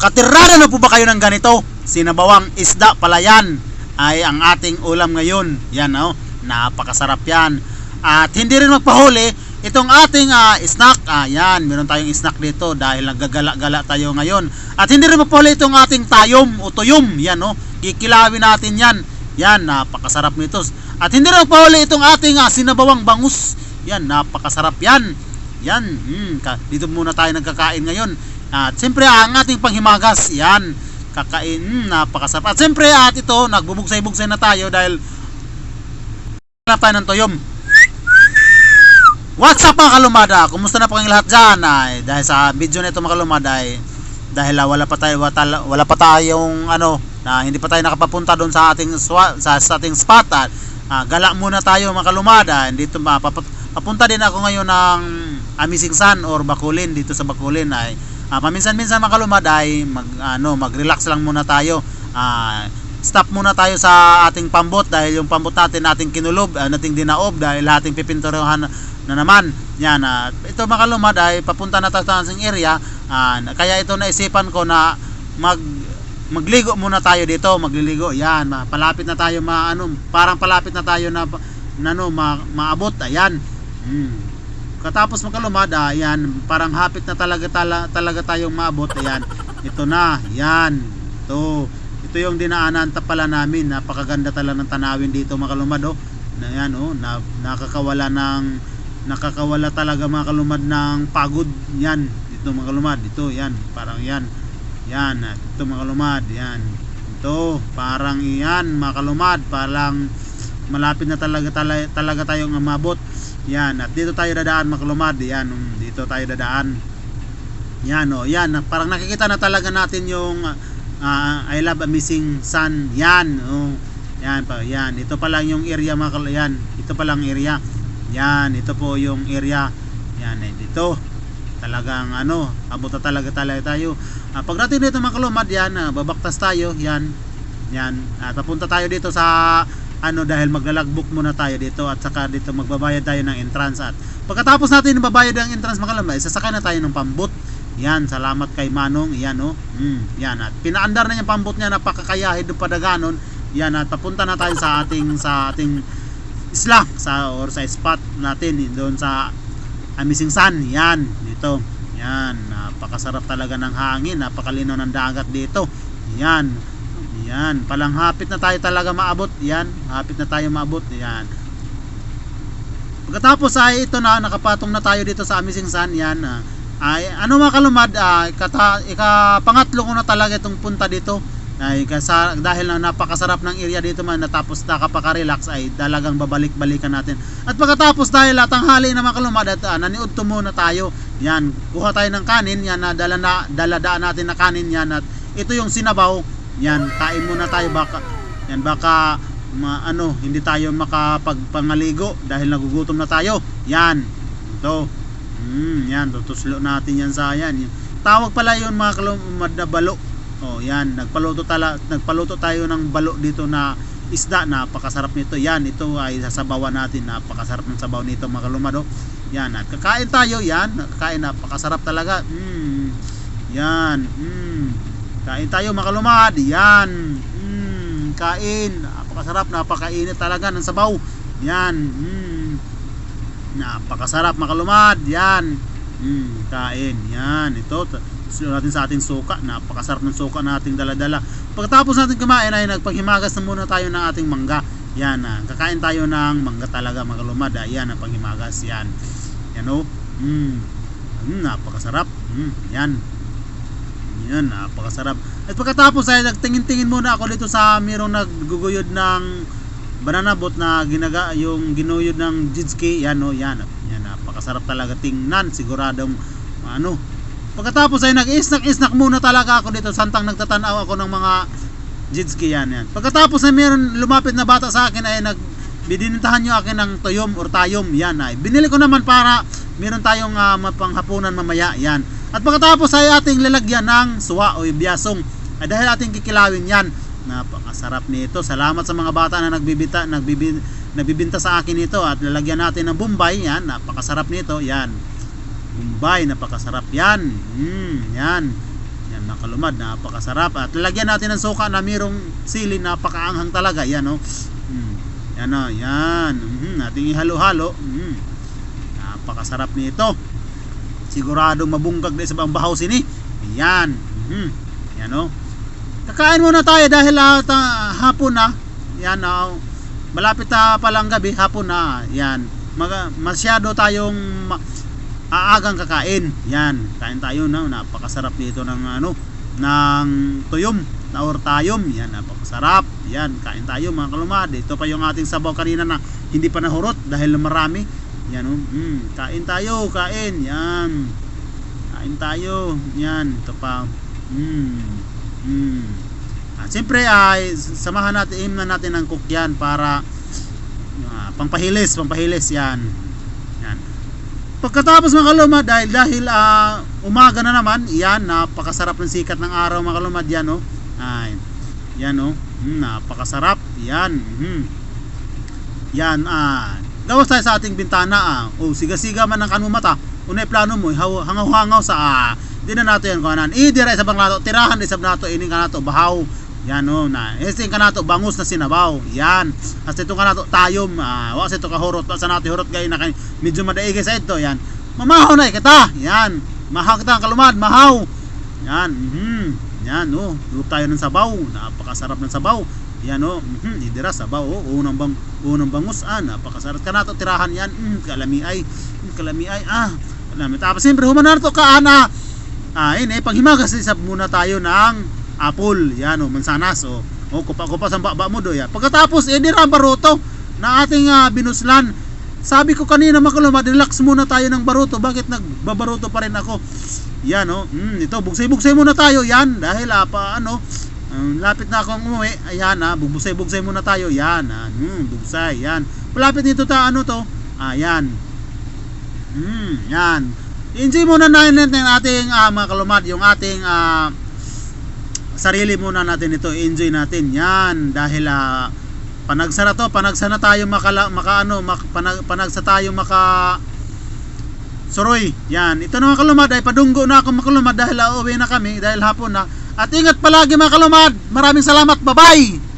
Nakatirada na po ba kayo ng ganito? Sinabawang isda pala yan ay ang ating ulam ngayon. Yan oh, napakasarap yan. At hindi rin magpahuli, itong ating ah, snack, ah, yan, meron tayong snack dito dahil naggagala-gala tayo ngayon. At hindi rin magpahuli itong ating tayom o tuyom, yan oh, kikilawin natin yan. Yan, napakasarap nito. At hindi rin magpahuli itong ating ah, sinabawang bangus. Yan, napakasarap yan. Yan, mm, ka- dito muna tayo nagkakain ngayon. At siyempre ang ating panghimagas, yan, kakain, napakasarap. At siyempre at ito, nagbubugsay-bugsay na tayo dahil na tayo ng toyom. What's up mga kalumada? Kumusta na po kayong lahat dyan? Ay, dahil sa video na ito mga kalumada ay dahil ah, wala pa tayo wala, wala pa tayong ano na hindi pa tayo nakapapunta doon sa ating swa, sa, sa ating spot at ah, gala muna tayo mga kalumada dito ma, papap- papunta din ako ngayon ng Amising Sun or Bakulin dito sa Bakulin ay ah, paminsan-minsan mga kalumada ay mag ano mag-relax lang muna tayo. Ah, stop muna tayo sa ating pambot dahil yung pambot natin nating kinulob uh, nating dinaob dahil ating pipinturuhan na naman. Yan at ito mga kalumad ay papunta na tayo sa ating area. Ah, kaya ito naisipan ko na mag magligo muna tayo dito magliligo. Yan palapit na tayo ma ano parang palapit na tayo na, na ano ma, maabot. Ayan. Mm. Katapos makalumad ah, ayan parang hapit na talaga tala, talaga tayong maabot. Ayan ito na yan ito. Ito yung dinaanan ta pala namin. Napakaganda talaga ng tanawin dito mga kalumad oh. Na yan oh na, nakakawala ng nakakawala talaga mga kalumad ng pagod. Yan ito mga kalumad ito yan parang yan. Yan at ito mga kalumad yan ito parang yan mga kalumad. Parang malapit na talaga talaga, talaga tayong umabot yan at dito tayo dadaan mga kalumad yan um, dito tayo dadaan. Yan oh yan parang nakikita na talaga natin yung ah, I love a missing sun yan oh yan pa yan. Ito pa lang yung area mga yan ito pa lang area. Yan ito po yung area. Yan eh, dito talagang ano abot talaga talaga tayo. Ah, pagdating dito mga kalumad yan ah, babaktas tayo. Yan yan. At papunta tayo dito sa ano dahil maglalagbok muna tayo dito at saka dito magbabayad tayo ng entrance at pagkatapos natin babayad ng entrance mga kalumad sasakay na tayo ng pambot. Yan salamat kay Manong. Yan oh. Mm, yan at pinaandar na yung pambot niya napakakayahid ng padaganon. Yan at papunta na tayo sa ating sa ating isla sa or sa spot natin doon sa Amising Sun yan dito. Yan napakasarap talaga ng hangin napakalino ng dagat dito. Yan yan. Palang hapit na tayo talaga maabot. Yan. Hapit na tayo maabot. Yan. Pagkatapos ay ito na nakapatong na tayo dito sa Amising Sun. Yan ah, ay ano mga kalumad? Ah, ikata, ikapangatlo ko na talaga itong punta dito. Ay kasa, dahil na napakasarap ng area dito man natapos nakapaka-relax ay dalagang babalik-balikan natin. At pagkatapos dahil latanghali na mga kalumad at uh, naniud to muna tayo. Yan kuha tayo ng kanin. Yan na dala na daladaan natin na kanin. Yan at ito yung sinabaw yan kain muna tayo baka yan baka ma, ano hindi tayo makapagpangaligo dahil nagugutom na tayo yan ito mm, yan tutuslo natin yan sa yan tawag pala yun mga kalumad na balo Oh, yan, nagpaluto tala, nagpaluto tayo ng balo dito na isda, napakasarap nito. Yan, ito ay sasabawan natin, napakasarap ng sabaw nito mga kalumado. Yan, at kakain tayo, yan, kakain napakasarap talaga. Mm. Yan, mm. Kain tayo mga kalumad, yan. Mm, kain, napakasarap, napakainit talaga ng sabaw. Yan, mm. Napakasarap mga kalumad, yan. Mm, kain, yan, ito Gusto natin sa ating suka. Napakasarap ng suka na ating daladala. Pagkatapos natin kumain ay nagpanghimagas na muna tayo ng ating mangga. Yan ah, kakain tayo ng mangga talaga mga kalumad. Ah, yan ang panghimagas. Yan. Yan o mm, mm, napakasarap. Mm, yan yan napakasarap. At pagkatapos ay nagtingin-tingin muna ako dito sa mayroong nagguguyod ng banana boat na ginaga yung ginuyod ng jitski yan o yan. Yan napakasarap talaga tingnan siguradong ano. Pagkatapos ay nag-isnak-isnak muna talaga ako dito santang nagtatanaw ako ng mga jetski yan, yan. Pagkatapos ay meron lumapit na bata sa akin ay nag bidinintahan nyo akin ng toyom or tayom. Yan ay. Binili ko naman para meron tayong uh, mapanghapunan mamaya. Yan at pagkatapos ay ating lalagyan ng suwa o ibiasong ay dahil ating kikilawin yan napakasarap nito salamat sa mga bata na nagbibita nagbibin, nagbibinta sa akin nito at lalagyan natin ng bombay yan napakasarap nito yan Bombay, napakasarap yan. Mm, yan. Yan, Yan mga kalumad, napakasarap. At lalagyan natin ng suka na mayroong sili, napakaanghang talaga. Yan o. Mm. Yan o, yan. Mhm, Nating ihalo-halo. Mm. Napakasarap nito. Siguradong mabunggag na sa bang bahaw sini. Yan. Mhm. Yan o. Kakain muna tayo dahil ah, ta- hapon na. Yan o. Malapit na palang gabi, hapon na. Yan. Mag- masyado tayong ma- aagang kakain. Yan, kain tayo na. Napakasarap dito ng ano, ng tuyom, na tayom. Yan, napakasarap. Yan, kain tayo mga kalumad. Ito pa yung ating sabaw kanina na hindi pa nahurot dahil marami. Yan, oh. mm, kain tayo, kain. Yan. Kain tayo. Yan, ito pa. Mm. Mm. At siyempre ay samahan natin, aim na natin ng cook yan para ah, pampahilis, pampahilis yan. Yan. Pagkatapos mga kalumad, dahil, dahil ah, umaga na naman, yan, napakasarap ng sikat ng araw mga kalumad, yan oh. Ay, yan oh, mm, napakasarap, yan. mhm. Yan, ah, gawas tayo sa ating bintana, ah. Oh, siga-siga man ang kanmo mata. Unay plano mo, hangaw-hangaw sa, ah, di na nato yan kuhanan. Idira sa bang nato, tirahan isab nato, ining kanato, bahaw. Yan oh, na. Este kanato, bangus na sinabaw. Yan. Hasta ito kanato, tayom. Ah, wa sa ito kahurot, wa sa nato hurot gay na kay medyo madaigay sa ito. Yan. Mamahaw na kita. Yan. Mahaw kita ang kalumad, mahaw. Yan. Mhm. Yan oh, luto tayo ng sabaw. Napakasarap ng sabaw. Yan oh, mhm, idira sabaw oh, unang bang unang bangus ah, napakasarap kanato tirahan yan. Mm, kalami ay, mm, kalami ay ah. Kalami. Tapos siyempre human na to ka ana. Ah, ini panghimagas isab muna tayo ng apple, yan o, mansanas o. O kupa-kupa sa baba mo do yan. Pagkatapos edi ra ang baruto na ating ah, binuslan. Sabi ko kanina makaluma, relax muna tayo ng baruto. Bakit nagbabaruto pa rin ako? Yan o. Mm, ito bugsay-bugsay muna tayo yan dahil ah, pa ano um, lapit na akong umuwi. Ayan ah, bugbusay-bugsay muna tayo. Yan ah, mm, bugsay. Yan. Malapit dito ta ano to? Ayan. Mm, yan. Enjoy muna natin natin ating ah, mga kalumad, yung ating ah, sarili muna natin ito, enjoy natin. Yan dahil ah, panagsa na to, panagsa na tayo makala, maka ano, mak, panag, panagsa tayo maka suroy. Yan. Ito na mga kalumad ay padunggo na ako makalumad dahil uh, uwi na kami dahil hapon na. At ingat palagi mga kalumad. Maraming salamat. Bye-bye.